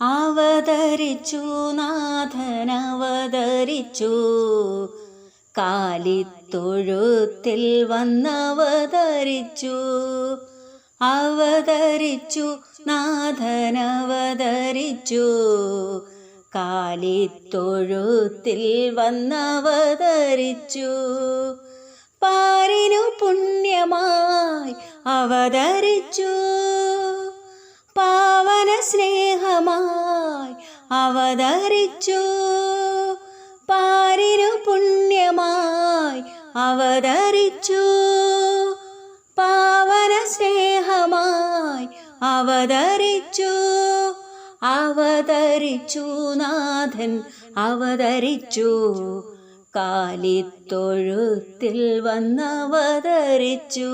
അവതരിച്ചു നാഥനവതരിച്ചു കാലിത്തൊഴുത്തിൽ വന്നവതരിച്ചു. അവതരിച്ചു നാഥനവതരിച്ചു കാലിത്തൊഴുത്തിൽ വന്നവതരിച്ചു. പാരിനു പുണ്യമായി അവതരിച്ചു. അവതരിച്ചു. പാരിനു പുണ്യമായി അവതരിച്ചു. പാവന സ്നേഹമായി അവതരിച്ചു. അവതരിച്ചു നാഥൻ അവതരിച്ചു. കാലിത്തൊഴുത്തിൽ വന്നവതരിച്ചു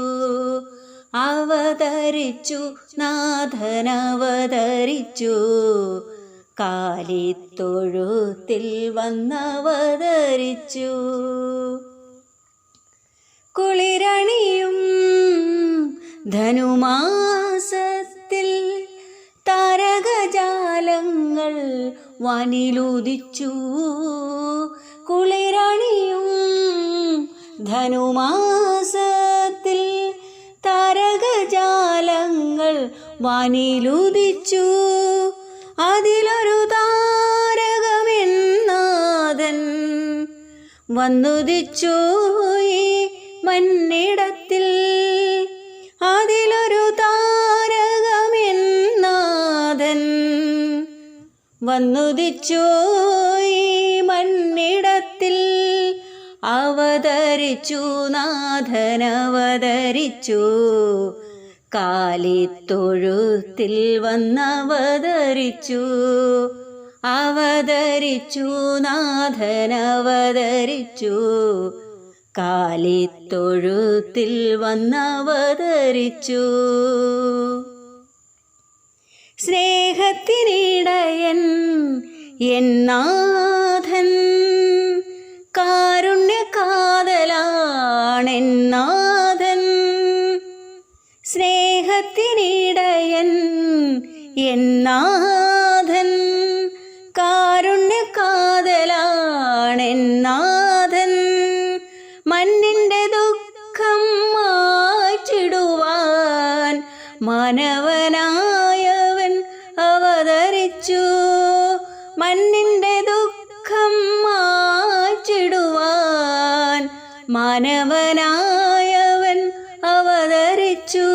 അവതരിച്ചു നാഥൻ അവതരിച്ചു. കാലിത്തൊഴുത്തിൽ വന്നവതരിച്ചു. കുളിരണിയും ധനുമാസത്തിൽ താരകജാലങ്ങൾ വനിലുദിച്ചു. കുളിരണിയും ധനുമാസത്തിൽ താരകജാലങ്ങൾ വനിലുദിച്ചു. വന്നുദിച്ചു ഈ മണ്ണിടത്തിൽ. അതിലൊരു താരകമെന്നാഥൻ വന്നുദിച്ചു ഈ മണ്ണിടത്തിൽ. അവതരിച്ചു നാഥനവതരിച്ചു കാലിത്തൊഴുത്തിൽ വന്നവതരിച്ചു. അവതരിച്ചു നാഥൻ അവതരിച്ചു. കാലിത്തൊഴുത്തിൽ വന്നവതരിച്ചു. സ്നേഹത്തിനിടയൻ എന്നാഥൻ കാരുണ്യ കാതലാണെന്നാഥൻ സ്നേഹത്തിനിടയൻ എന്നാഥൻ കാരുണ്യകാതലാണെന്നാഥൻ മണ്ണിന്റെ ദുഃഖം മാറ്റിടുവാൻ മാനവനായവൻ അവതരിച്ചു. മണ്ണിന്റെ ദുഃഖം മാറ്റിടുവാൻ മാനവനായവൻ അവതരിച്ചു.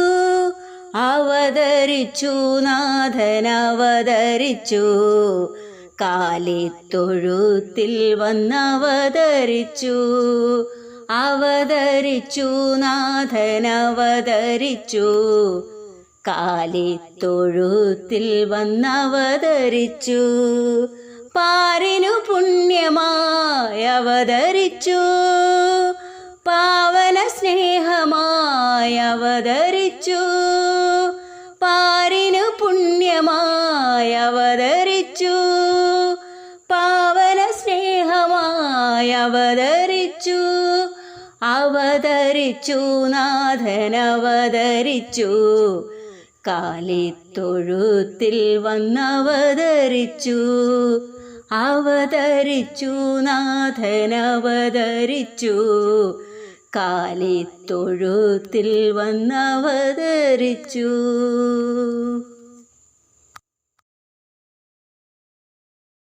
അവതരിച്ചു നാഥൻ അവതരിച്ചു. കാലിത്തൊഴുത്തിൽ വന്നവതരിച്ചു. അവതരിച്ചു നാഥനവതരിച്ചു. കാലിത്തൊഴുത്തിൽ വന്നവതരിച്ചു. പാരിനു പുണ്യമായി അവതരിച്ചു. പാവന സ്നേഹമായി അവതരിച്ചു. പാരിനു പുണ്യമായി അവതരിച്ചു. അവതരിച്ചു അവതരിച്ചു നാഥൻ അവതരിച്ചു. കാലിത്തൊഴുത്തിൽ വന്നവതരിച്ചു അവതരിച്ചു നാഥൻ അവതരിച്ചു. കാലിത്തൊഴുത്തിൽ വന്നവതരിച്ചു.